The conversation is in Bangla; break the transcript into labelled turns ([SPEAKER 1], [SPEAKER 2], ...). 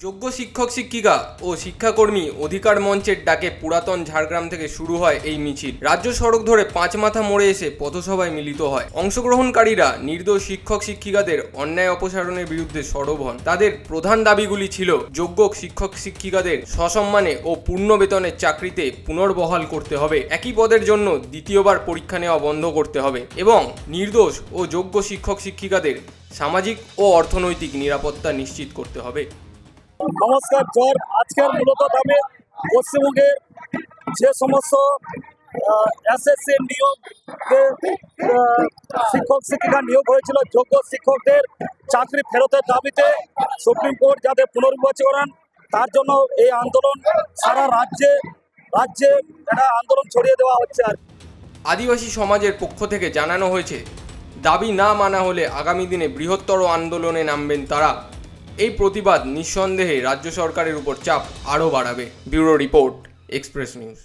[SPEAKER 1] যোগ্য শিক্ষক, শিক্ষিকা ও শিক্ষাকর্মী অধিকার মঞ্চের ডাকে পুরাতন ঝাড়গ্রাম থেকে শুরু হয় এই মিছিল। রাজ্য সড়ক ধরে পাঁচ মাথা মোড়ে এসে পথসভায় মিলিত হয়। অংশগ্রহণকারীরা নির্দোষ শিক্ষক, শিক্ষিকাদের অন্যায় অপসারণের বিরুদ্ধে সরব হন। তাদের প্রধান দাবিগুলি ছিল যোগ্য শিক্ষক, শিক্ষিকাদের সসম্মানে ও পূর্ণ বেতনের চাকরিতে পুনর্বহাল করতে হবে। একই পদের জন্য দ্বিতীয়বার পরীক্ষা নেওয়া বন্ধ করতে হবে এবং নির্দোষ ও যোগ্য শিক্ষক, শিক্ষিকাদের সামাজিক ও অর্থনৈতিক নিরাপত্তা নিশ্চিত করতে হবে।
[SPEAKER 2] নমস্কার জর আজকের মূলত দামে পশ্চিমবঙ্গের যে সমস্ত এসএসসি নিয়োগ শিক্ষক, শিক্ষিকা নিয়োগ হয়েছিল, যোগ্য শিক্ষকদের চাকরি ফেরতের দাবিতে সুপ্রিম কোর্ট যাদের পুনর্বিবেচনা করান, তার জন্য এই আন্দোলন সারা রাজ্যে রাজ্যে একটা আন্দোলন ছড়িয়ে দেওয়া হচ্ছে আর
[SPEAKER 1] আদিবাসী সমাজের পক্ষ থেকে জানানো হয়েছে, দাবি না মানা হলে আগামী দিনে বৃহত্তর আন্দোলনে নামবেন তারা। এই প্রতিবাদ নিঃসন্দেহে রাজ্য সরকারের উপর চাপ আরও বাড়াবে। Bureau report Express News.